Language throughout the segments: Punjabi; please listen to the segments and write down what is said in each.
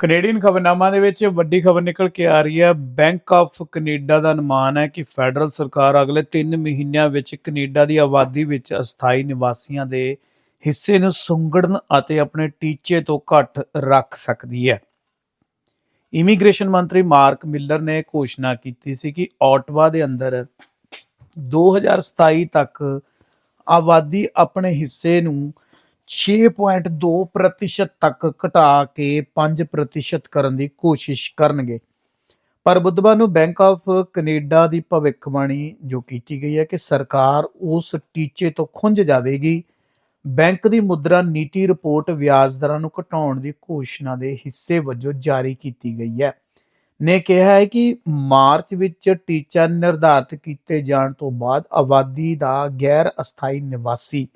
ਕੈਨੇਡੀਅਨ ਖਬਰਨਾਮਾ ਦੇ ਵਿੱਚ ਵੱਡੀ ਖਬਰ ਨਿਕਲ ਕੇ ਆ ਰਹੀ ਹੈ। ਬੈਂਕ ਆਫ ਕੈਨੇਡਾ ਦਾ ਅਨੁਮਾਨ ਹੈ ਕਿ ਫੈਡਰਲ ਸਰਕਾਰ ਅਗਲੇ 3 ਮਹੀਨਿਆਂ ਵਿੱਚ ਕੈਨੇਡਾ ਦੀ ਆਬਾਦੀ ਵਿੱਚ ਅਸਥਾਈ ਨਿਵਾਸੀਆਂ ਦੇ ਹਿੱਸੇ ਨੂੰ ਸੁੰਗੜਨ ਅਤੇ ਆਪਣੇ ਟੀਚੇ ਤੋਂ ਘੱਟ ਰੱਖ ਸਕਦੀ ਹੈ। ਇਮੀਗ੍ਰੇਸ਼ਨ ਮੰਤਰੀ ਮਾਰਕ ਮਿਲਰ ਨੇ ਘੋਸ਼ਣਾ ਕੀਤੀ ਸੀ ਕਿ ਆਟਵਾ ਦੇ ਅੰਦਰ 2027 ਤੱਕ ਆਬਾਦੀ ਆਪਣੇ ਹਿੱਸੇ ਨੂੰ 6.2% ਤੱਕ ਘਟਾ ਕੇ 5% ਕਰਨ ਦੀ ਕੋਸ਼ਿਸ਼ ਕਰਨਗੇ। ਪਰ ਬੁੱਧਵਾਰ ਨੂੰ ਬੈਂਕ ਆਫ ਕੈਨੇਡਾ ਦੀ ਭਵਿੱਖਬਾਣੀ ਜੋ ਕੀਤੀ ਗਈ ਹੈ ਕਿ ਸਰਕਾਰ ਉਸ ਟੀਚੇ ਤੋਂ ਖੁੰਝ ਜਾਵੇਗੀ। ਬੈਂਕ ਦੀ ਮੁਦਰਾ ਨੀਤੀ ਰਿਪੋਰਟ ਵਿਆਜ ਦਰਾਂ ਨੂੰ ਘਟਾਉਣ ਦੀ ਘੋਸ਼ਣਾ ਦੇ ਹਿੱਸੇ ਵਜੋਂ ਜਾਰੀ ਕੀਤੀ ਗਈ ਹੈ। ਨੇ ਕਿਹਾ ਹੈ ਕਿ ਮਾਰਚ ਵਿੱਚ ਟੀਚਾ ਨਿਰਧਾਰਿਤ ਕੀਤੇ ਜਾਣ ਤੋਂ ਬਾਅਦ ਆਬਾਦੀ ਦਾ ਗੈਰ ਅਸਥਾਈ ਨਿਵਾਸੀ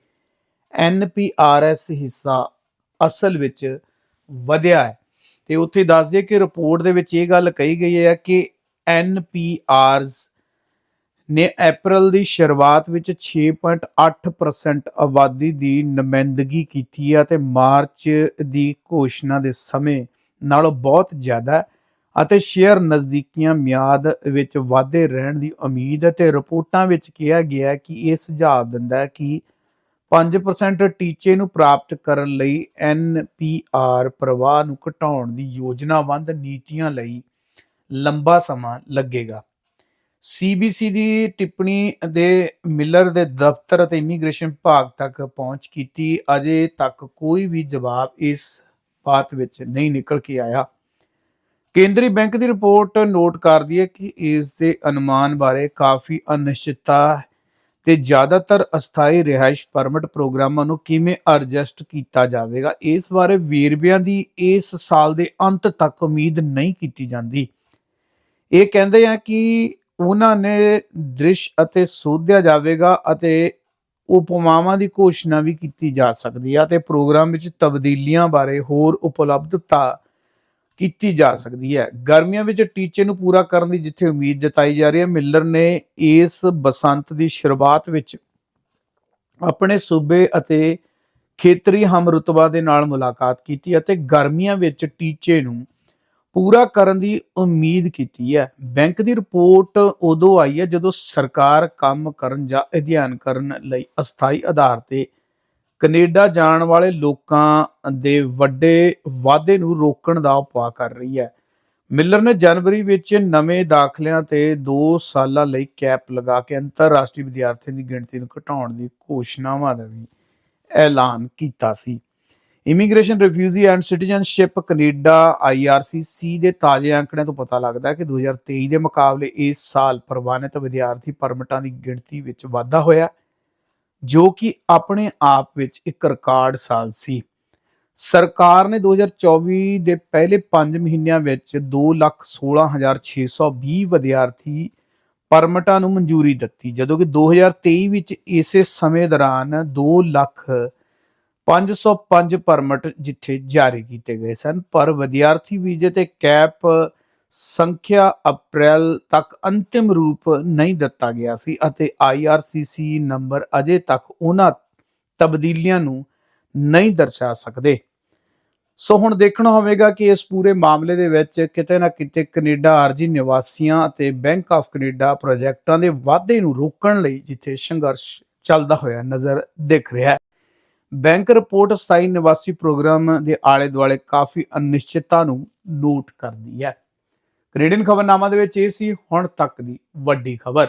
ਐਨਪੀਆਰਐਸ ਹਿੱਸਾ ਅਸਲ ਵਿੱਚ ਵਧਿਆ ਹੈ। ਤੇ ਉੱਥੇ ਦੱਸ ਦਈਏ ਕਿ ਰਿਪੋਰਟ ਦੇ ਵਿੱਚ ਇਹ ਗੱਲ ਕਹੀ ਗਈ ਹੈ ਕਿ ਐਨਪੀਆਰਸ ਨੇ ਅਪ੍ਰੈਲ ਦੀ ਸ਼ੁਰੂਆਤ ਵਿੱਚ 6.8% ਆਬਾਦੀ ਦੀ ਨੁਮਾਇੰਦਗੀ ਕੀਤੀ ਹੈ ਤੇ ਮਾਰਚ ਦੀ ਘੋਸ਼ਣਾ ਦੇ ਸਮੇਂ ਨਾਲੋਂ ਬਹੁਤ ਜ਼ਿਆਦਾ ਅਤੇ ਸ਼ੇਅਰ ਨਜ਼ਦੀਕੀਆਂ ਮਿਆਦ ਵਿੱਚ ਵਾਧੇ ਰਹਿਣ ਦੀ ਉਮੀਦ ਹੈ। ਤੇ ਰਿਪੋਰਟਾਂ ਵਿੱਚ ਕਿਹਾ ਗਿਆ ਕਿ ਇਹ ਸੁਝਾਅ ਦਿੰਦਾ ਹੈ ਕਿ 5% ਟੀਚੇ ਨੂੰ ਪ੍ਰਾਪਤ ਕਰਨ ਲਈ ਐਨਪੀਆਰ ਪ੍ਰਵਾਹ ਨੂੰ ਘਟਾਉਣ ਦੀ ਯੋਜਨਾਬੰਦ ਨੀਤੀਆਂ ਲਈ ਲੰਬਾ ਸਮਾਂ ਲੱਗੇਗਾ। ਸੀਬੀਸੀ ਦੀ ਟਿੱਪਣੀ ਦੇ ਮਿਲਰ ਦੇ ਦਫ਼ਤਰ ਅਤੇ ਇਮੀਗ੍ਰੇਸ਼ਨ ਵਿਭਾਗ ਤੱਕ ਪਹੁੰਚ ਕੀਤੀ, ਅਜੇ ਤੱਕ ਕੋਈ ਵੀ ਜਵਾਬ ਇਸ ਬਾਤ ਵਿੱਚ ਨਹੀਂ ਨਿਕਲ ਕੇ ਆਇਆ। ਕੇਂਦਰੀ ਬੈਂਕ ਦੀ ਰਿਪੋਰਟ ਨੋਟ ਕਰਦੀ ਹੈ ਕਿ ਇਸ ਦੇ ਅਨੁਮਾਨ ਬਾਰੇ ਕਾਫੀ ਅਨਿਸ਼ਚਿਤਤਾ ਤੇ ਜ਼ਿਆਦਾਤਰ ਅਸਥਾਈ ਰਿਹਾਇਸ਼ ਪਰਮਿਟ ਪ੍ਰੋਗਰਾਮਾਂ ਨੂੰ ਕਿਵੇਂ ਐਡਜਸਟ ਕੀਤਾ ਜਾਵੇਗਾ? ਇਸ ਬਾਰੇ ਵੇਰਵਿਆਂ ਦੀ ਇਸ ਸਾਲ ਦੇ ਅੰਤ ਤੱਕ ਉਮੀਦ ਨਹੀਂ ਕੀਤੀ ਜਾਂਦੀ। ਇਹ ਕਹਿੰਦੇ ਆ ਕਿ ਉਹਨਾਂ ਨੇ ਦ੍ਰਿਸ਼ ਅਤੇ ਸੋਧਿਆ ਜਾਵੇਗਾ ਅਤੇ ਉਪਮਾਵਾਂ ਦੀ ਘੋਸ਼ਣਾ ਵੀ ਕੀਤੀ ਜਾ ਸਕਦੀ ਹੈ ਤੇ ਪ੍ਰੋਗਰਾਮ ਵਿੱਚ ਤਬਦੀਲੀਆਂ ਬਾਰੇ ਹੋਰ ਉਪਲਬਧਤਾ ਕੀਤੀ ਜਾ ਸਕਦੀ ਹੈ। ਗਰਮੀਆਂ ਵਿੱਚ ਟੀਚੇ ਨੂੰ ਪੂਰਾ ਕਰਨ ਦੀ ਜਿੱਥੇ ਉਮੀਦ ਜਤਾਈ ਜਾ ਰਹੀ ਹੈ, ਮਿਲਰ ਨੇ ਇਸ ਬਸੰਤ ਦੀ ਸ਼ੁਰੂਆਤ ਵਿੱਚ ਆਪਣੇ ਸੂਬੇ ਅਤੇ ਖੇਤਰੀ ਹਮ ਹਮਰੁਤਬਾ ਦੇ ਨਾਲ ਮੁਲਾਕਾਤ ਕੀਤੀ ਅਤੇ ਗਰਮੀਆਂ ਵਿੱਚ ਟੀਚੇ ਨੂੰ ਪੂਰਾ ਕਰਨ ਦੀ ਉਮੀਦ ਕੀਤੀ ਹੈ। ਬੈਂਕ ਦੀ ਰਿਪੋਰਟ ਉਦੋਂ ਆਈ ਹੈ ਜਦੋਂ ਸਰਕਾਰ ਕੰਮ ਕਰਨ ਜਾਂ ਅਧਿਐਨ ਕਰਨ ਲਈ ਅਸਥਾਈ ਆਧਾਰ ਤੇ ਕੈਨੇਡਾ ਜਾਣ ਵਾਲੇ ਲੋਕਾਂ ਦੇ ਵੱਡੇ ਵਾਧੇ ਨੂੰ ਰੋਕਣ ਦਾ ਉਪਾਅ ਕਰ ਰਹੀ ਹੈ। ਮਿਲਰ ਨੇ ਜਨਵਰੀ ਵਿੱਚ ਨਵੇਂ ਦਾਖਲਿਆਂ ਤੇ 2 ਸਾਲਾਂ ਲਈ ਕੈਪ ਲਗਾ ਕੇ ਅੰਤਰਰਾਸ਼ਟਰੀ ਵਿਦਿਆਰਥੀਆਂ ਦੀ ਗਿਣਤੀ ਨੂੰ ਘਟਾਉਣ ਦੀ ਘੋਸ਼ਣਾਵਾਂ ਦਾ ਵੀ ਐਲਾਨ ਕੀਤਾ ਸੀ। Immigration refugee and citizenship Canada IRCC ਦੇ ਤਾਜ਼ੇ ਅੰਕੜਿਆਂ ਤੋਂ ਪਤਾ ਲੱਗਦਾ ਹੈ ਕਿ 2023 ਦੇ ਮੁਕਾਬਲੇ ਇਸ ਸਾਲ ਪ੍ਰਵਾਨਿਤ ਵਿਦਿਆਰਥੀ ਪਰਮਿਟਾਂ ਦੀ ਗਿਣਤੀ ਵਿੱਚ ਵਾਧਾ ਹੋਇਆ। ਜੋ ਕਿ ਆਪਣੇ ਆਪ ਵਿੱਚ ਇੱਕ ਰਿਕਾਰਡ ਸਾਲ ਸੀ। ਸਰਕਾਰ ਨੇ 2024 ਦੇ ਪਹਿਲੇ 5 ਮਹੀਨਿਆਂ ਵਿੱਚ 216620 ਵਿਦਿਆਰਥੀ ਪਰਮਟਾਂ ਨੂੰ ਮਨਜ਼ੂਰੀ ਦਿੱਤੀ, ਜਦੋਂ ਕਿ 2023 ਵਿੱਚ ਇਸੇ ਸਮੇਂ ਦੌਰਾਨ 2 ਲੱਖ 505 ਪਰਮਿਟ ਜਿੱਥੇ ਜਾਰੀ ਕੀਤੇ ਗਏ ਸਨ। ਪਰ ਵਿਦਿਆਰਥੀ ਵੀਜ਼ੇ ਤੇ ਕੈਪ ਸੰਖਿਆ ਅਪ੍ਰੈਲ ਤੱਕ ਅੰਤਿਮ ਰੂਪ ਨਹੀਂ ਦਿੱਤਾ ਗਿਆ ਸੀ ਅਤੇ IRCC ਨੰਬਰ ਅਜੇ ਤੱਕ ਉਹਨਾਂ ਤਬਦੀਲੀਆਂ ਨੂੰ ਨਹੀਂ ਦਰਸਾ ਸਕਦੇ। ਸੋ ਹੁਣ ਦੇਖਣਾ ਹੋਵੇਗਾ ਕਿ ਇਸ ਪੂਰੇ ਮਾਮਲੇ ਦੇ ਵਿੱਚ ਕਿਤੇ ਨਾ ਕਿਤੇ ਕੈਨੇਡਾ ਆਰਜੀ ਨਿਵਾਸੀਆਂ ਅਤੇ ਬੈਂਕ ਆਫ ਕੈਨੇਡਾ ਪ੍ਰੋਜੈਕਟਾਂ ਦੇ ਵਾਧੇ ਨੂੰ ਰੋਕਣ ਲਈ ਜਿੱਥੇ ਸੰਘਰਸ਼ ਚੱਲਦਾ ਹੋਇਆ ਨਜ਼ਰ ਦਿਖ ਰਿਹਾ ਹੈ। ਬੈਂਕ ਰਿਪੋਰਟ ਸਥਾਈ ਨਿਵਾਸੀ ਪ੍ਰੋਗਰਾਮ ਦੇ ਆਲੇ ਦੁਆਲੇ ਕਾਫੀ ਅਨਿਸ਼ਚਿਤਤਾ ਨੂੰ ਨੋਟ ਕਰਦੀ ਹੈ। ਕੈਨੇਡੀਅਨ ਖਬਰਨਾਮਾ ਦੇ ਵਿੱਚ ਇਹ ਸੀ ਹੁਣ ਤੱਕ ਦੀ ਵੱਡੀ ਖਬਰ।